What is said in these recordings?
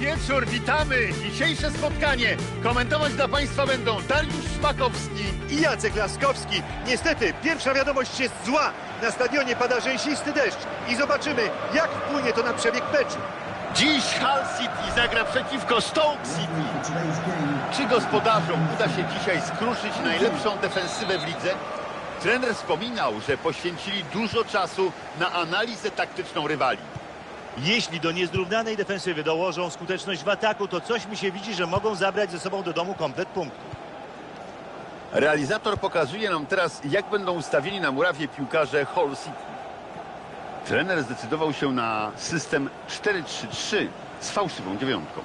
Wieczór, witamy! Dzisiejsze spotkanie komentować dla Państwa będą Dariusz Szmakowski. i Jacek Laskowski. Niestety, pierwsza wiadomość jest zła. Na stadionie pada rzęsisty deszcz i zobaczymy, jak wpłynie to na przebieg meczu. Dziś Hull City zagra przeciwko Stoke City. Czy gospodarzom uda się dzisiaj skruszyć najlepszą defensywę w lidze? Trener wspominał, że poświęcili dużo czasu na analizę taktyczną rywali. Jeśli do niezrównanej defensywy dołożą skuteczność w ataku, to coś mi się widzi, że mogą zabrać ze sobą do domu komplet punktów. Realizator pokazuje nam teraz, jak będą ustawieni na murawie piłkarze Hull City. Trener zdecydował się na system 4-3-3 z fałszywą dziewiątką.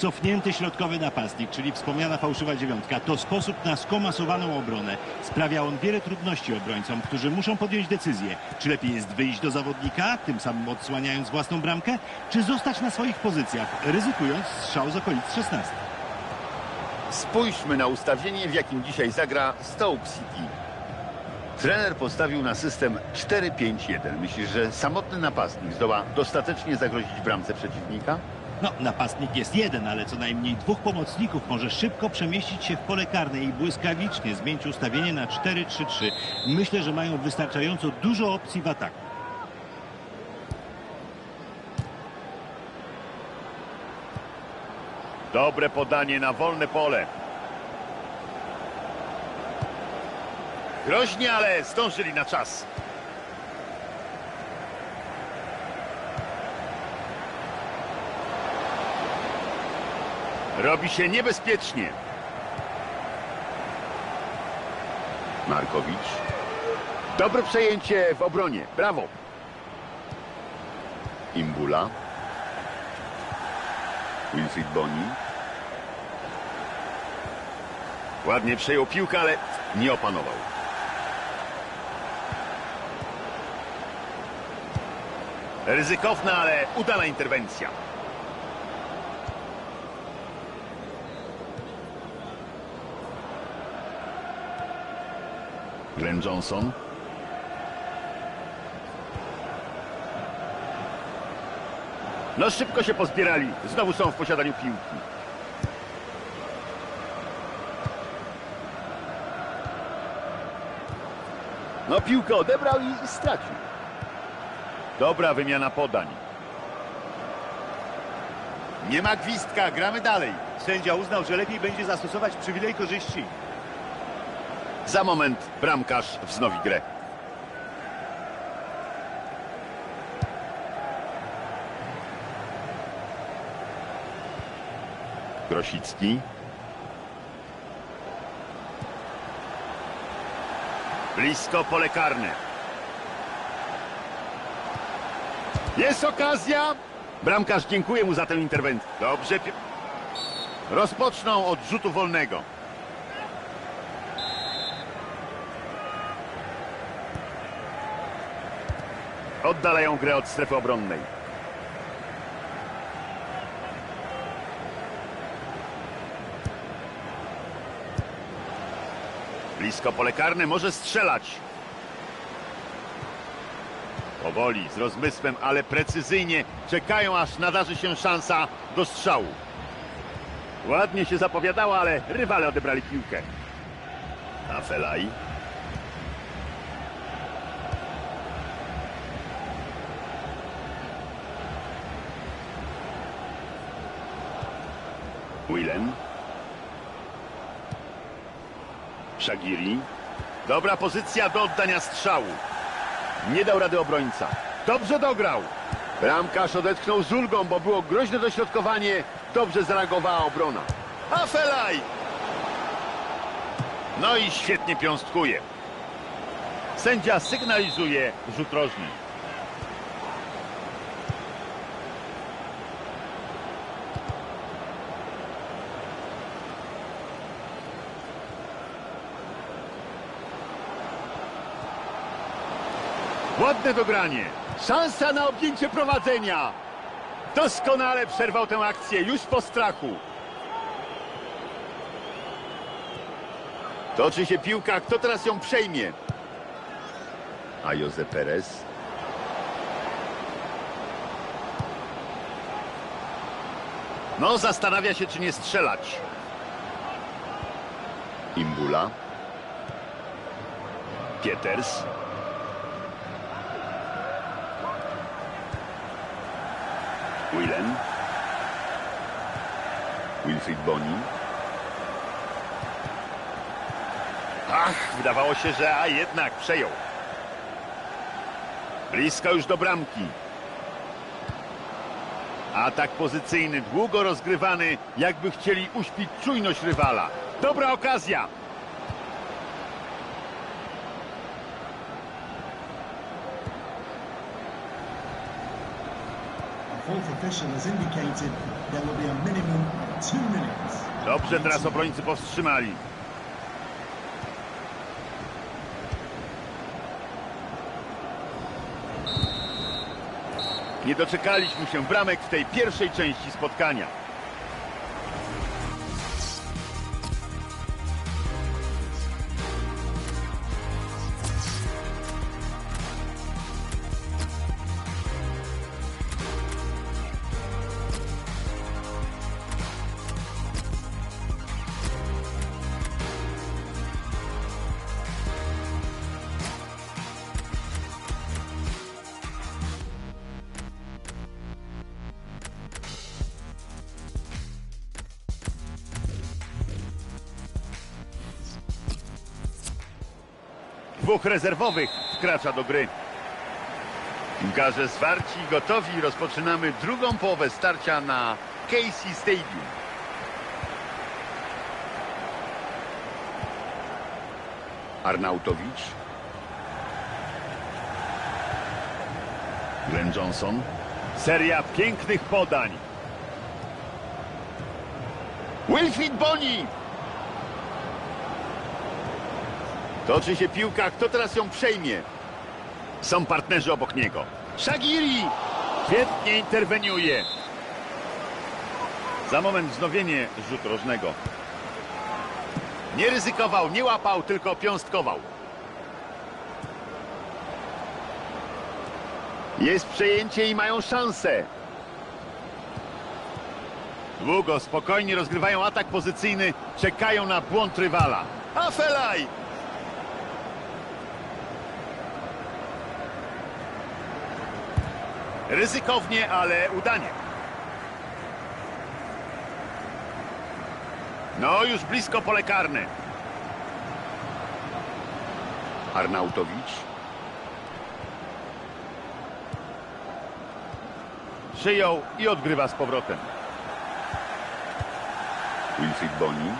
Cofnięty środkowy napastnik, czyli wspomniana fałszywa dziewiątka, to sposób na skomasowaną obronę. Sprawia on wiele trudności obrońcom, którzy muszą podjąć decyzję, czy lepiej jest wyjść do zawodnika, tym samym odsłaniając własną bramkę, czy zostać na swoich pozycjach, ryzykując strzał z okolic 16. Spójrzmy na ustawienie, w jakim dzisiaj zagra Stoke City. Trener postawił na system 4-5-1. Myślisz, że samotny napastnik zdoła dostatecznie zagrozić bramce przeciwnika? No, napastnik jest jeden, ale co najmniej dwóch pomocników może szybko przemieścić się w pole karne i błyskawicznie zmienić ustawienie na 4-3-3. Myślę, że mają wystarczająco dużo opcji w ataku. Dobre podanie na wolne pole. Groźnie, ale zdążyli na czas. Robi się niebezpiecznie. Markowicz. Dobre przejęcie w obronie. Brawo. Imbula. Wilfried Boni. Ładnie przejął piłkę, ale nie opanował. Ryzykowna, ale udana interwencja. Glenn Johnson. No szybko się pozbierali. Znowu są w posiadaniu piłki. No piłkę odebrał i stracił. Dobra wymiana podań. Nie ma gwizdka, gramy dalej. Sędzia uznał, że lepiej będzie zastosować przywilej korzyści. Za moment bramkarz wznowi grę. Grosicki. Blisko pole karne. Jest okazja. Bramkarz dziękuję mu za tę interwencję. Dobrze. Rozpoczną od rzutu wolnego. Oddalają grę od strefy obronnej. Blisko pole karne, może strzelać. Powoli, z rozmysłem, ale precyzyjnie czekają, aż nadarzy się szansa do strzału. Ładnie się zapowiadała, ale rywale odebrali piłkę. Afelaj. Willen. Shagiri. Dobra pozycja do oddania strzału. Nie dał rady obrońca. Dobrze dograł. Bramkarz odetchnął z ulgą, bo było groźne dośrodkowanie. Dobrze zareagowała obrona. Afelaj! No i świetnie piąstkuje. Sędzia sygnalizuje rzut rożny. Ładne dogranie. Szansa na objęcie prowadzenia. Doskonale przerwał tę akcję już po strachu. Toczy się piłka. Kto teraz ją przejmie? A Jose Perez. No, zastanawia się, czy nie strzelać. Imbula. Pieters. Willen. Wilfried Boni. Ach, wydawało się, że a jednak przejął. Blisko już do bramki. Atak pozycyjny, długo rozgrywany, jakby chcieli uśpić czujność rywala. Dobra okazja. Dobrze teraz obrońcy powstrzymali. Nie doczekaliśmy się bramek w tej pierwszej części spotkania. Dwóch rezerwowych wkracza do gry. Piłkarze zwarci gotowi. Rozpoczynamy drugą połowę starcia na Casey Stadium. Arnautowicz. Glenn Johnson. Seria pięknych podań. Wilfried Boni. Toczy się piłka, kto teraz ją przejmie? Są partnerzy obok niego. Shagiri! Świetnie interweniuje. Za moment wznowienie rzut rożnego. Nie ryzykował, nie łapał, tylko piąstkował. Jest przejęcie i mają szansę. Długo, spokojnie rozgrywają atak pozycyjny, czekają na błąd rywala. Afelaj! Ryzykownie, ale udanie. No, już blisko pole karne. Arnautowicz. Przyjął i odgrywa z powrotem. Wilfried Boni.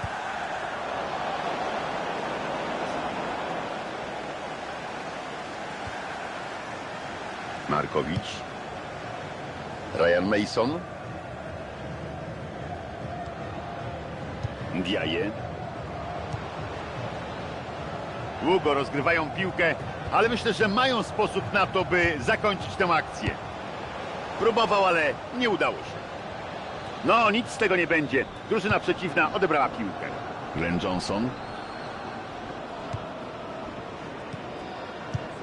Markowicz. Ryan Mason. Ndiaye. Długo rozgrywają piłkę, ale myślę, że mają sposób na to, by zakończyć tę akcję. Próbował, ale nie udało się. No, nic z tego nie będzie. Drużyna przeciwna odebrała piłkę. Glenn Johnson.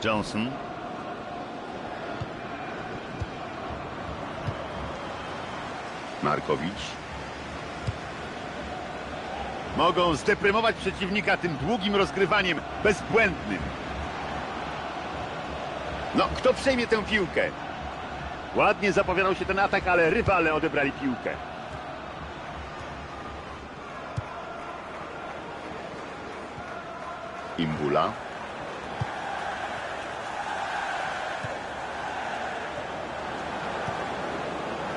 Johnson. Markowicz. Mogą zdeprymować przeciwnika tym długim rozgrywaniem, bezbłędnym. No, kto przejmie tę piłkę? Ładnie zapowiadał się ten atak, ale rywale odebrali piłkę. Imbula.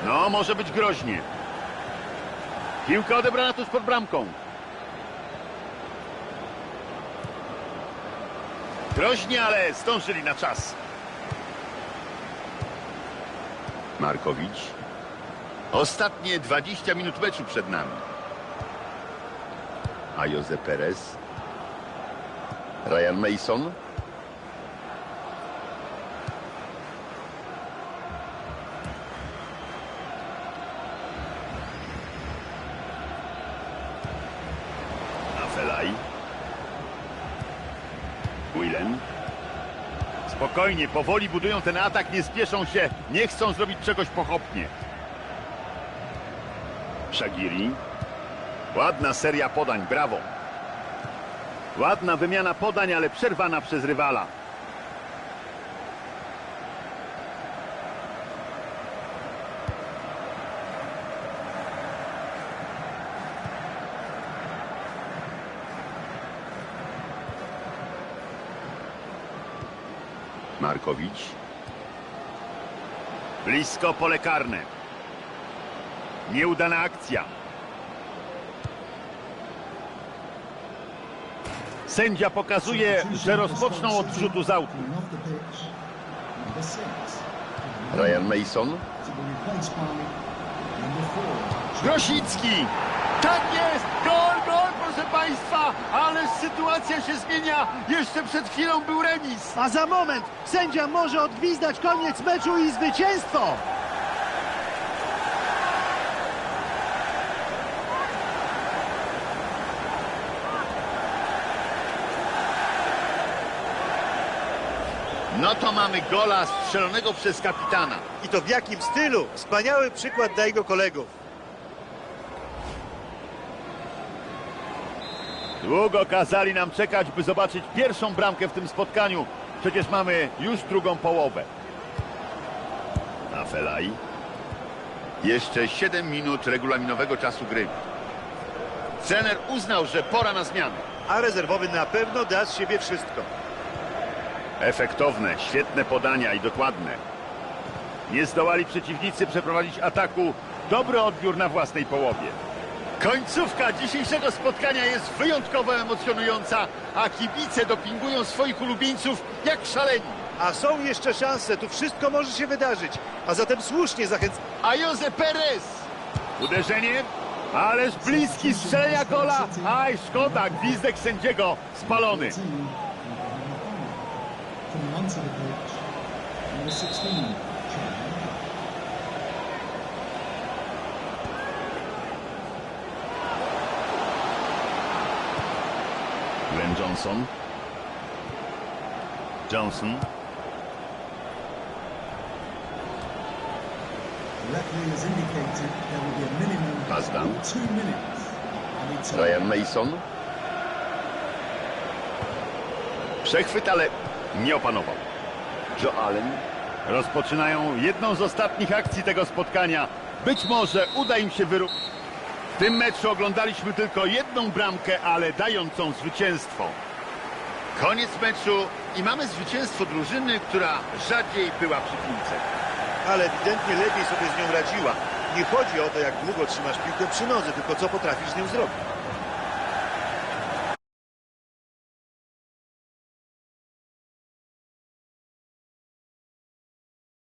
No, może być groźnie. Piłka odebrana tuż pod bramką. Groźnie, ale zdążyli na czas. Markowicz. Ostatnie 20 minut meczu przed nami. A Jose Perez. Ryan Mason. Afelaj. Willen. Spokojnie, powoli budują ten atak, nie spieszą się, nie chcą zrobić czegoś pochopnie. Shagiri. Ładna seria podań, brawo. Ładna wymiana podań, ale przerwana przez rywala. Markowicz. Blisko pole karne. Nieudana akcja. Sędzia pokazuje, że rozpoczną od rzutu z autu. Ryan Mason. Grosicki! Tak jest! Gol, proszę Państwa! Ależ sytuacja się zmienia! Jeszcze przed chwilą był remis! A za moment sędzia może odgwizdać koniec meczu i zwycięstwo! No to mamy gola strzelonego przez kapitana. I to w jakim stylu? Wspaniały przykład dla jego kolegów. Długo kazali nam czekać, by zobaczyć pierwszą bramkę w tym spotkaniu. Przecież mamy już drugą połowę. Afelaj. Jeszcze 7 minut regulaminowego czasu gry. Trener uznał, że pora na zmianę. A rezerwowy na pewno da z siebie wszystko. Efektowne, świetne podania i dokładne. Nie zdołali przeciwnicy przeprowadzić ataku. Dobry odbiór na własnej połowie. Końcówka dzisiejszego spotkania jest wyjątkowo emocjonująca, a kibice dopingują swoich ulubieńców jak szaleni. A są jeszcze szanse, tu wszystko może się wydarzyć. A zatem słusznie zachęcam. A Jose Perez! Uderzenie, ależ bliski strzelenia gola. Aj, szkoda, gwizdek sędziego spalony. Glenn Johnson. Johnson. Pass down. Ryan Mason. Przechwyt, ale nie opanował. Joe Allen. Rozpoczynają jedną z ostatnich akcji tego spotkania. Być może uda im się wyrównać. Tym meczu oglądaliśmy tylko jedną bramkę, ale dającą zwycięstwo. Koniec meczu i mamy zwycięstwo drużyny, która rzadziej była przy piłce. Ale ewidentnie lepiej sobie z nią radziła. Nie chodzi o to, jak długo trzymasz piłkę przy nodze, tylko co potrafisz z nią zrobić.